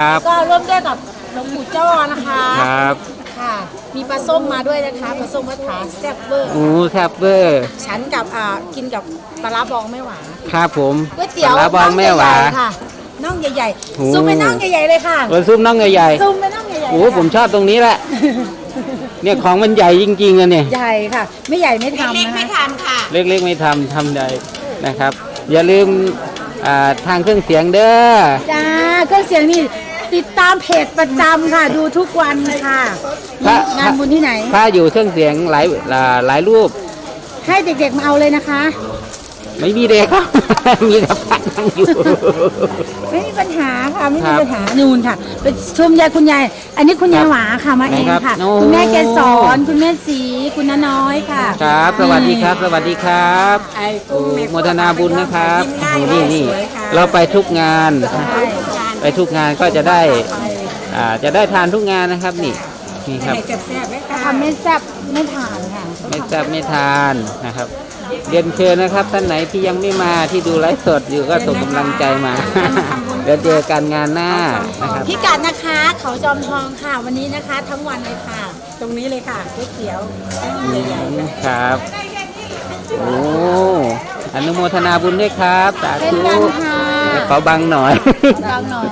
ครับก็ร่วมด้วยกับหลวงปู่จ้อนะคะครับ ค่ะ มีปลาส้มมาด้วยนะคะปลาส้มมะถาแซ่บเวอร์หมูแซบเบอร์ ฉันกับอ่ากินกับปลาร้าบองไม่หวานครับผมก๋วยเตี๋ยวปลาร้าบองแม่หวา น่องใญ่ๆค่ะน่องใหญ่โอ้ ๆซุปเป็นน่องใหญ่ๆเลยค่ะโอ้ซุปน้องใหญ่ซุปเป็นน่องใหญ่ๆๆโอ้เลยค่ะผมชอบตรงนี้แหละ เนี่ยของมันใหญ่จริงๆอะเนี่ย ใหญ่ค่ะ ไม่ใหญ่ไม่ทำนะคะไม่ทำค่ะเล็กๆไม่ทำทำใหญ่นะครับ อย่าลืมอ่าทางเครื่องเสียงเด้อ จ้าเครื่องเสียงนี่ ติดตามเพจประจำค่ะ ดูทุกวันค่ะพระ งานบุญที่ไหน ถ้าอยู่เครื่องเสียงหลายอ่าหลายรูป ให้เด็กๆมาเอาเลยนะคะ ไม่มีเด็กครับ มีแต่พระนั่งอยู่ ไม่มีปัญหาค่ะไม่ครัมีบปัญหานูนค่ะเป็นชมยายคุณยาย อันนี้คุณยายหวาค่ะมาเองไหนครับค่ะโอ้คุณแม่เกสรคุณแม่สีคุณน้าน้อยค่ะครับ สวัสดีครับ สวัสดีครับไอ้โอ้โมทนาบุญนะครับยิ้มง่ายนี่นี่สวยค่ะเราไปทุกงาน ใช่ ไปทุกงานก็จะได้อ่าจะได้ทานทุกงานนะครับนี่นี่ครับถ้าทำไม่แซ่บไม่ทานค่ะไม่แซ่บไม่ทานนะครับ เรียนเชิญนะครับท่านไหนที่ยังไม่มาที่ดูไลฟ์สดอยู่ก็ส่งกำลังใจมาเดี๋ยวเจอกันงานหน้านะครับ พิกัดนะคะ เขาจอมทองค่ะวันนี้นะคะ ทั้งวันเลยค่ะ ตรงนี้เลยค่ะก๋วยเตี๋ยวใหญ่ครับโอ้อนุโมทนาบุญด้วยครับสาๆเป็นธุ กันค่ะ ขอบังหน่อย บางหน่อย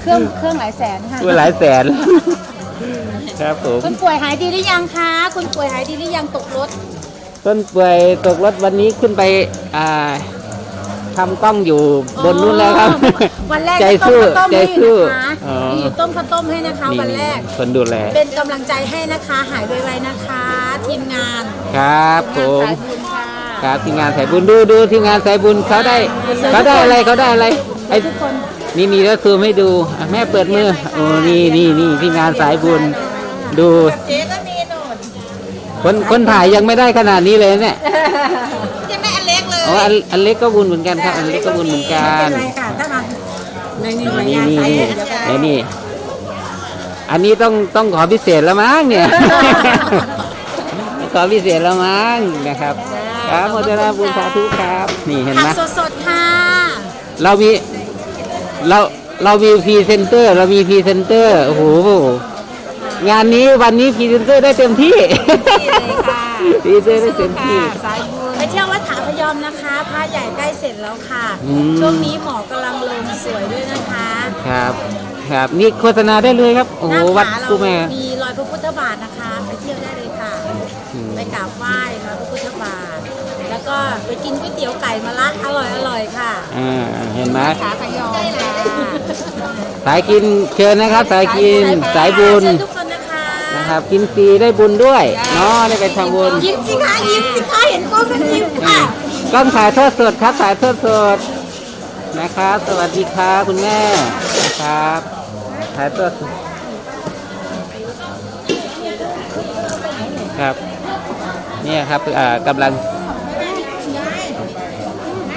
เครื่องเครื่องหลายแสนค่ะเมื่อหลายแสน ครับผม คุณป่วยหายดีหรือยังคะ คุณป่วยหายดีหรือยังตกรถ ต้นเปื่อยตกรถวันนี้ขึ้นไปอ่าทำกล้องอยู่บนนู้นแล้วครับอ๋อวันแรกใจได้สู้ต้มข้าวต้มใจให้สู้นะคะอ๋อมีอยู่ต้มข้าวต้มให้นะคะนี่วันแรก คนดูแลเป็นกำลังใจให้นะคะ หายไวๆนะคะ ทีมงานครับผงานมสายบุญ ค่ะครับทีมงานสายบุญดูดูทีมงานสายบุญเขาได้เขาได้อะไรเขาได้อะไรไอ้ทุกคนนี่นี่ก็คือไม่ดูอะแม่เปิดมือโอ้นี่นี่นี่ทีมงานสายบุญดูเจ๊ก็มีโน่นคนคนถ่ายยังไม่ได้ขนาดนี้เลยเนี่ยยังไม่อันเล็กเลยอ๋ออันอันเล็กก็บุญเหมือนกันครับ อันเล็กก็บุญเหมือนกันไม่เป็นไรค่ะถ้ามาในนี่นี่ในนี่งานนี่สายบุญจะนี่นี่ อันนี้ต้องต้องขอพิเศษแล้วมั้งเนี่ย ขอพิเศษแล้วมั้งนะครับ ครับโมทนาบุญสาธุครับ นี่เห็นไหมผักสดๆค่ะ เรามีเราเรามีพรีเซนเตอร์ เรามีพรีเซนเตอร์โอ้โหงานนี้วันนี้พรีเซนเตอร์ได้เต็มที่นี่เลยค่ะพรีเซนเตอร์ได้เต็มที่ สายบุญไปเที่ยววัดผาพยอมนะคะพระใหญ่ใกล้เสร็จแล้วค่ะ อืม ช่วงนี้หมอกำลังลงสวยด้วยนะคะครับ ครับนี่โฆษณาได้เลยครับโอ้โหหน้าวัดผาเรากูแม่ มีรอยพระพุทธบาทนะคะ ไปเที่ยวได้เลยค่ะอืมไปกราบไหว้ ก็ไปกินก๋วยเตี๋ยวไก่มะระอร่อยอร่อยๆค่ะ อ่าเห็นไหมผาพยอมค่ะสายกินเชิญนะครับ สายกินสายบุญเชิญทุกคนนะคะนะครับ กินฟรีได้บุญด้วยเนาะได้ไปทำบุญยิ้มสิคะยิ้มสิคะเห็นกล้องมันยิ้มค่ะกล้องถ่ายทอดสดครับถ่ายทอดสดนะครับ สวัสดีครับคุณแม่นะครับถ่ายทอดสดครับ เนี่ยครับอ่ากำลัง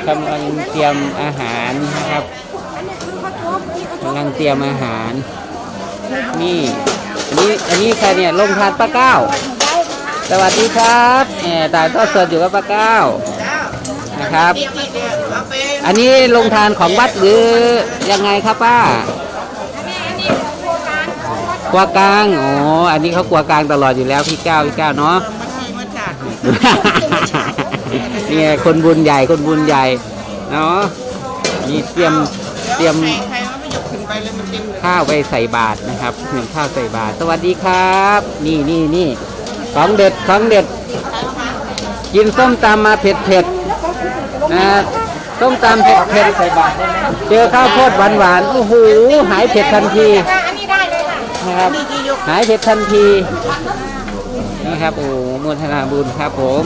กำลังเตรียมอาหารนะครับกำลังเตรียมอาหาร นี่ อันนี้ อันนี้ใครเนี่ยลงทานป้าเก้า สวัสดีครับแหมถ่ายทอดสดอยู่กับป้าเก้า นะครับ อันนี้ลงทานของวัดหรือยังไงครับป้ากัวกลางอ๋อ อันนี้เขากัวกลางตลอดอยู่แล้วพี่เก้าพี่เก้าเนาะ นี่ยคนบุญใหญ่คนบุญใหญ่เนาะนี่เตรียมเตรียมข้าวไปใส่บาตรนะครับเตรียมข้าวใส่บาตรสวัสดีครับ นี่นี่นี่ของเด็ดของเด็ด กินส้มตำมาเผ็ดเผ็ดนะส้มตำเผ็ดเผ็ดใส่บาตรเจอข้าวโพดหวานหวานโอ้โหหายเผ็ดทันทีนะครับหายเผ็ดทันทีนี่ครับโอ้โหโมทนาบุญครับผม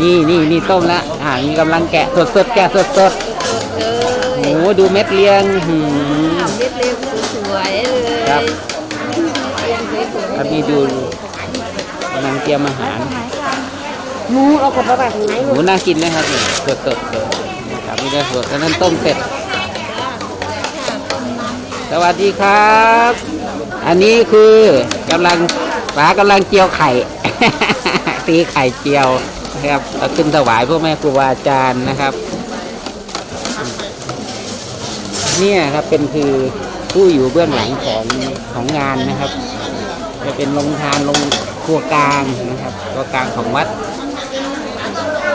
นี่นี่นี่ต้มละอ่ามีกำลังแกะสดสดๆแกะสดสดๆโอ้โหดูเม็ดเลียงหืมเรียบเรียบสวยๆเลยครับครับนี่ดูกำลังเตรียมอาหารหมูเอากดมาแบบไหนหมูน่ากินนะครับนี่สดสดสดนะครับนี่ได้สดแล้วนั้นต้มเสร็จ สวัสดีครับ อันนี้คือกำลังป๋ากำลังเจียวไข่ตีไข่เจียว นะครับเอาขึ้นถวายพวกแม่ครูบาอาจารย์นะครับ เนี่ยครับเป็นคือผู้อยู่เบื้องหลังของของงานนะครับ จะเป็นโรงทานโรงครัวกลางนะครับครัวกลางของวัด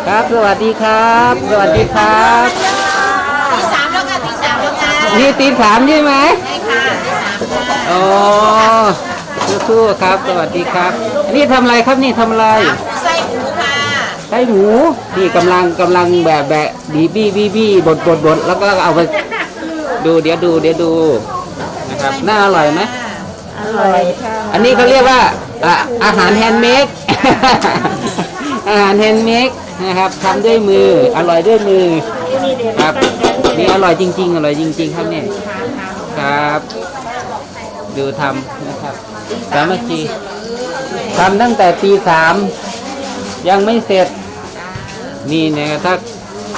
ครับสวัสดีครับ สวัสดีครับที่สามแล้วค่ะที่สามแล้วค่ะนี่ตีสามใช่ไหมใช่ค่ะที่สามค่ะอ๋อสู้ๆครับ สวัสดีครับอันนี่ทำอะไรครับนี่ทำอะไรไส้หมูค่ะ ไส้หมูนี่กำลังกำลังแบบแบบบีบี้บีบี้บดบดบดแล้วก็เอาไปดูเดี๋ยวดูเดี๋ยวดูนะครับน่าอร่อยไหมอร่อยค่ะอันนี้เขาเรียกว่าอะอาหารแฮนด์เมด อาหารแฮนด์เมดนะครับทำด้วยมืออร่อยด้วยมือครับนี่อร่อยจริง ๆ อร่อยจริง ๆ ครับเนี่ยครับ ดูทำนะครับสามัคคีทำตั้งแต่ตีสามยังไม่เสร็จ นี่เนี่ยถ้า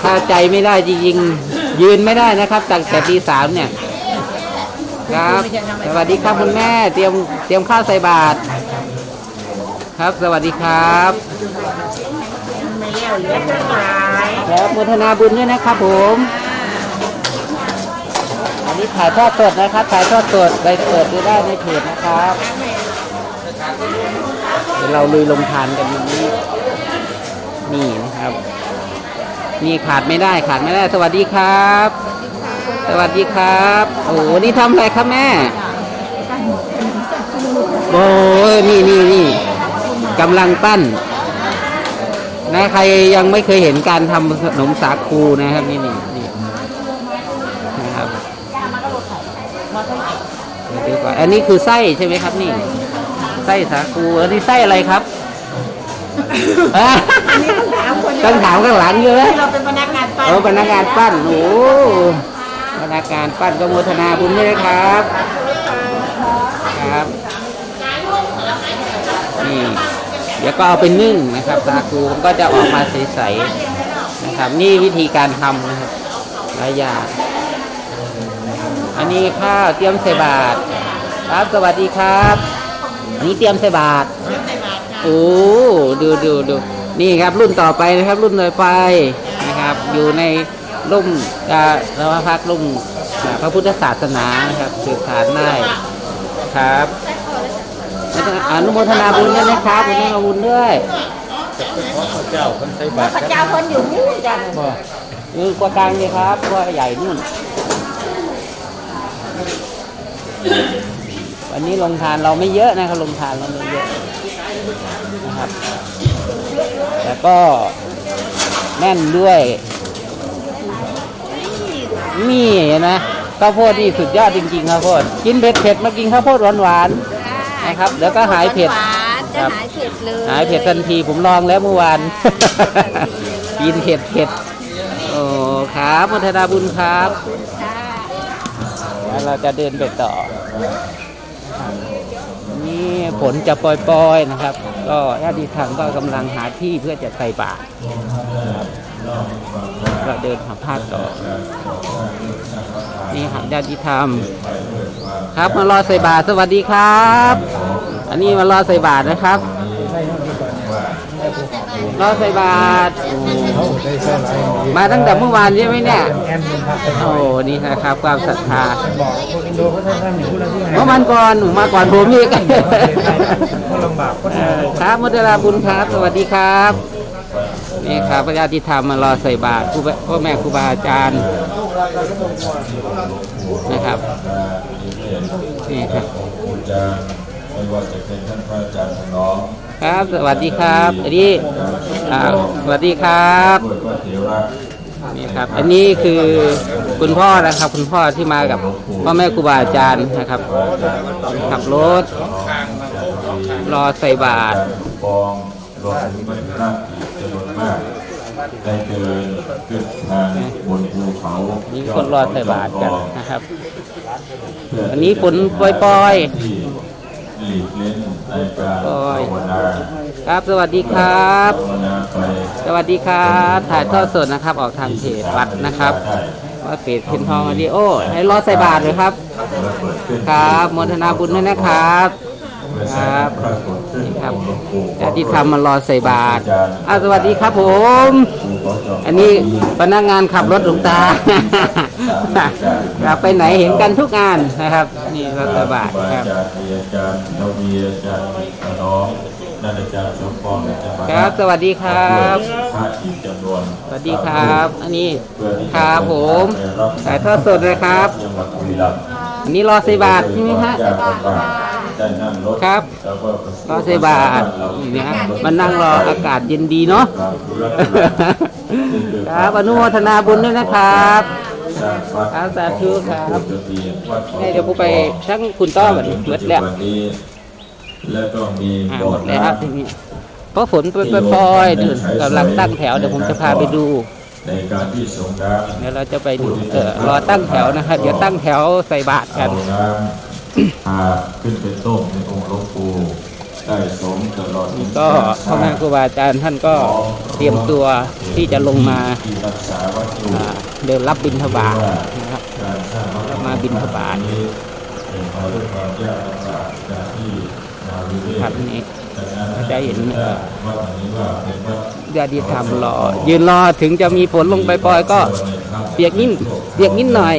ถ้าใจไม่ได้จริงๆยืนไม่ได้นะครับตั้งแต่ตีสามเนี่ย ครับ สวัสดีครับคุณแม่ เตรียมเตรียมข้าวใส่บาตรครับ สวัสดีครับไม่เลี้ยวเหลือทั้งหลายครับโมทนาบุญด้วยนะครับผม อันนี้ถ่ายทอดสดนะครับ ถ่ายทอดสดไปเปิดดูได้ในเพจนะครับ เดี๋ยวเราลุยลงทานกันวันนี้ นี่นะครับ นี่ขาดไม่ได้ขาดไม่ได้ สวัสดีครับ สวัสดีครับ โอ้โหนี่ทำอะไรครับแม่โอ้ยนี่นี่นี่กำลังปั้นนะใครยังไม่เคยเห็นการทำขนมสาคูนะครับนี่นี่นี่นะครับดี๋ยวดูก่อนอันนี้คือไส้ใช่ไหมครับนี่ ไส้สาคูอันนี้ไส้อะไรครับ อะถามคนต้องถามข้างหลังเยอะเราเป็นพนักงานปั้นเออพนักงานปั้นโอ้โหพนักงานปั้นก็โมทนาบุญด้วยนะครับ ครับ นี่ เดี๋ยวก็เอาไปนึ่งนะครับสาคูมันก็จะออกมาใสๆนะครับ นี่วิธีการทำนะครับหลายอย่างอันนี้ข้าวเตรียมใส่บาตรครับสวัสดีครับ อันนี้เตรียมใส่บาตร โอ้ดูดูดูนี่ครับรุ่นต่อไปนะครับ รุ่นต่อไปนะครับ อยู่ในรุ่มอ่าเราพักรุ่มอ่าพระพุทธศาสนานะครับสืบสานได้ครับอนุโมทนาบุญด้วยนะครับอนุโมทนาบุญด้วยพระเจ้าคนอยู่นู่นจ้ะยืนกว่ากลางเลยครับกว่าใหญ่นู่น วันนี้ลงทานเราไม่เยอะนะครับลงทานเราไม่เยอะ นะครับแต่ก็แน่นด้วย นี่เห็นะข้าวโพดนี่สุดยอดจริงๆข้าวโพดกินเผ็ดเผ็ดๆมากินข้าวโพดหวานๆนะครับเดี๋ยวก็หายเผ็ด หวานจะครับหายเผ็ดเลยหายเผ็ดทันทีผมลองแล้วเมื่อวาน กินเผ็ดเผ็ดโอ้ครับมัทนาบุญครับ ค่ะ แล้วเราจะเดินไปต่อนี่ ฝนจะปล่อยๆนะครับ ก็ญาติธรรมก็กำลังหาที่เพื่อจะใส่บาตรเราเดินหาภาคต่อนี่ครับญาติธรรม ครับมารอใส่บาตรสวัสดีครับ อันนี้มารอใส่บาตรนะครับ รอใส่บาตรโอ้มาตั้งแต่เมื่อวานใช่ไหมเนี่ยโอ้นี่นะครับความศรัทธา บอกพวกอินโดเขาท่านอยู่พูดแล้วที่ไหนเมื่อวันก่อนหนูมาก่อนผมอีก เขาลำบากเขาเออครับมุตลาบุญครับ สวัสดีครับ นี่ครับพระญาติธรรมมารอใส่บาตรครูบาพ่อแม่ครูบาอาจารย์นะครับ นี่ครับจะไม่ว่าจะเป็นท่านพระอาจารย์ถนอม ครับ สวัสดีครับอันนี้อ่าสวัสดีครับนี่ครับ อันนี้คือคุณพ่อนะครับ คุณพ่อที่มากับพ่อแม่ครูบาอาจารย์นะครับ ขับรถ รอใส่บาตรปองรวมถึงพระเถระจำนวนมากได้เดินขึ้นทางบนภูเขานี่คนรอใส่บาตรกันนะครับ อันนี้ฝนปล่อยที่ หลีกเล่นในการโอ้ยภาวนาๆครับสวัสดีครับ ภาวนาไปสวัสดีครับ ถ่ายทอดสดนะครับ ออกทางเพจวัดนะครับว่าเพจเพ็ญทองอดีโอ ให้รอใส่บาตรเลยครับครับโมทนาบุญด้วยนะครับ เมื่อแสงพระกฏ ขึ้นครับญาติธรรมมารอใส่บาตรอ้าวสวัสดีครับผม อันนี้พนักงานขับรถหลวงตาครับไปไหนเห็นกันทุกงานนะครับ นี่รถใส่บาตรครับอาจารย์อาจารย์เรามีอาจารย์น้องนั่นอาจารย์สมปองอาจารย์ครับ สวัสดีครับพระอีกจำนวนสวัสดีครับ อันนี้ครับผมถ่ายทอดสดเลยครับจังหวัดบุรีรัมย์อันนี้รอใส่บาตรใช่ไหมฮะ ได้นั่งรถครับแล้วก็รอใส่บาตรนี่นะมันนั่งรออากาศเย็นดีเนาะครับอนุโมทนาบุญด้วยนะครับครับสาธุครับนี่เดี๋ยวผมไปช่างคุณต้อก่อนหมดแล้ววันนี้แล้วก็มีอ่าบ่อหมดแล้วน้ทีนี้เพราะฝนปล่อยๆเดินกำลังตั้งแถวเดี๋ยวผมจะพาไปดูำในการที่ส่งน้ำเดี๋ยวเราจะไปดูเออรอตั้งแถวนะครับ เดี๋ยวตั้งแถวใส่บาตรกัเอานน้ำพาขึ้นไปต้มในองค์หลวงปู่ได้สมตลอดก็พ่อแม่ครูบาอาจารย์ท่านก็เตรียมตัวที่จะลงมาที่รักษาวัตถุอ่าเดินรับบิณฑบาตนะครับการสร้างวัตถุมาบิณฑบาตนี้เป็นมาด้วยความยากลำบากจากที่นาวิเวศครับนี่ดังนั้นจะเห็นเอ่อวัดแห่งนี้ว่าเป็นวัดญาติธรรมรอยืนรอถึงจะมีฝนลงไปปล่อยๆก็เปียกนิดเปียกนิดหน่อย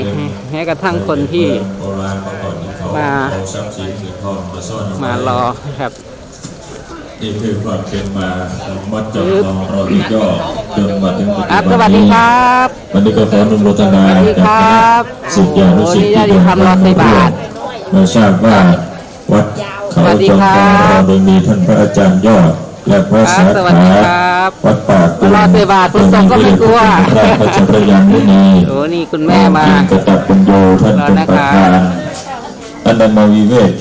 แม้กระทั่งคนที่โบราณเมื่อก่อนที่เขามาเอาทรัพย์สินเงินทองมาซ่อนเอไว้มารอครับ นี่คือความเป็นมาของวัดจำลองเราที่ย่อจนมาถึงปัจครับจุสบัวันสดีนี้ครับวันนี้ก็ขออนุโมทนาสวัสดีครับสิทธิานุสิทธิ์โอ้นี่ญาติธรรมรอใส่บาตรเราทราบว่าวัดเขาสวัสดีจำคลรัองเราบโดยมีท่านพระอาจารย์ยอดและพระครัสาบสวัสขาดีครับวัดป่ากุรอใส่บาตรฝนตกก็ไม่กลัวพระปัจจพระยังมุนีโอ้นี่คุณแม่มากตับปัญโยท่านเป็นประธาน under my Vivek,